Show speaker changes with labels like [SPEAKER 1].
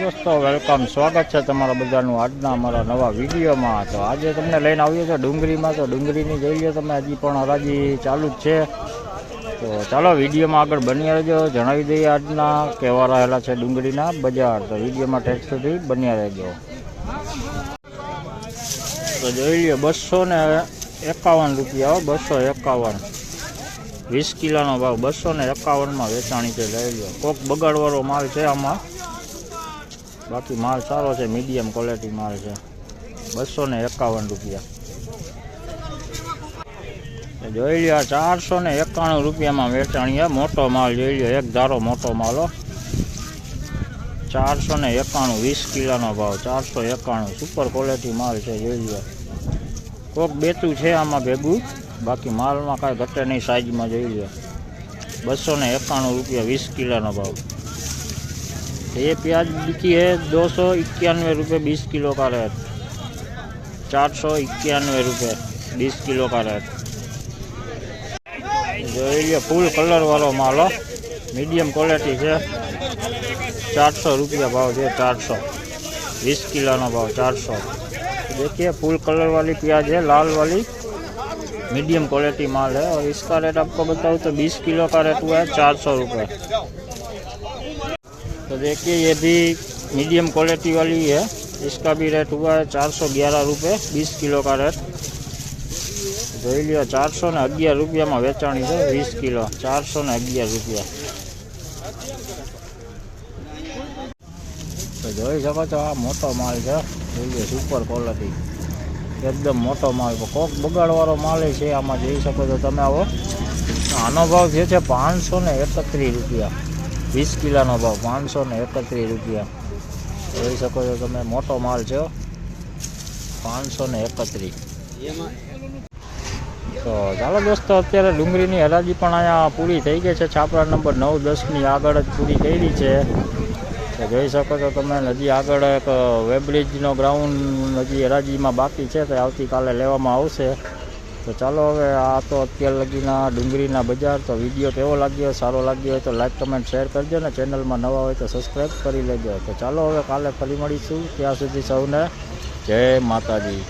[SPEAKER 1] દોસ્તો વેલકમ સ્વાગત છે તમારા બધાનું આજના અમારા નવા વિડીયોમાં. તો આજે તમને લઈને આવ્યો છે ડુંગળીમાં. તો ડુંગળીની જોઈ લો તમે, હજી પણ હરાજી ચાલુ જ છે. તો ચાલો, વિડીયોમાં આગળ બન્યા રહેજો. જણાવી દઈએ આજના કેવા રહેલા છે ડુંગળીના બજાર. તો વિડીયોમાં ટેક્સ સુધી બન્યા રહેજો. તો જોઈ લો, બસો ને એકાવન રૂપિયા બસો એકાવન. વીસ કિલોનો ભાવ બસો ને એકાવનમાં વેચાણી છે. લઈ લો, કોક બગાડવાળો માલ છે આમાં. બાકી માલ સારો છે મીડિયમ ક્વોલિટી માલ છે. બસો ને એકાવન રૂપિયા. જોઈ લ્યો ચારસો ને એકાણું રૂપિયામાં વેચાણીએ મોટો માલ જોઈ લ્યો, એક ધારો મોટો માલ ચારસો ને એકાણું, વીસ કિલોનો ભાવ. ચારસો એકાણું સુપર ક્વોલિટી માલ છે, જોઈ લ્યો. કોક બેતું છે આમાં ભેગું. બાકી માલમાં કાંઈ ઘટે નહીં સાઈઝમાં, જોઈ લ્યો. બસો ને એકાણું રૂપિયા વીસ કિલોનો ભાવ. ये प्याज बिकी है दो सौ इक्यानवे रुपये बीस किलो का रेट चार सौ इक्यानवे रुपये बीस किलो का रेट જોઈ લ્યો ફૂલ કલર વાળો માલ હો મીડિયમ ક્વોલિટી છે ચારસો રૂપિયા ભાવ છે ચારસો बीस किलो भाव चार सौ देखिए फुल कलर वाली प्याज है लाल वाली मीडियम क्वालिटी माल है और इसका रेट आपको बताऊँ तो बीस किलो का रेट हुआ है चार सौ रुपये तो देखिए ये भी मीडियम क्वालिटी वाली है इसका भी रेट हुआ है चार सौ ग्यारह रुपये बीस किलो का रेट જોઈ લ્યો ચારસો ને અગિયાર રૂપિયામાં વેચાણી છે વીસ કિલો ચારસો ને અગિયાર રૂપિયા તો જોઈ શકો છો આ મોટો માલ છે જોઈ લ્યો સુપર ક્વોલિટી એકદમ મોટો માલ કોક બગાડવાળો માલ છે આમાં જોઈ શકો છો તમે આવો આનો ભાવ જે છે પાંચસો ને એકત્રીસ રૂપિયા વીસ કિલોનો ભાવ, પાંચસો ને એકત્રીસ રૂપિયા. જોઈ શકો છો તમે, મોટો માલ છો પાંચસો ને એકત્રીસ. તો ચાલો દોસ્તો, અત્યારે ડુંગળીની હરાજી પણ અહીંયા પૂરી થઈ ગઈ છે. છાપરા નંબર નવ, દસની આગળ જ પૂરી કરી છે. તો જોઈ શકો છો તમે નદી આગળ એક વેબ્રિજનો ગ્રાઉન્ડ હજી હરાજીમાં બાકી છે, તો આવતીકાલે લેવામાં આવશે. તો ચાલો હવે આ તો અત્યાર લગીના ડુંગળીના બજાર, તો વીડિયો કેવો લાગ્યો, સારો લાગ્યો હોય તો લાઈક કમેન્ટ શેર કરજો ને ચેનલમાં નવા હોય તો સબસ્ક્રાઈબ કરી લેજો. તો ચાલો હવે કાલે ફરી મળીશું. ત્યાં સુધી સૌને જય માતાજી.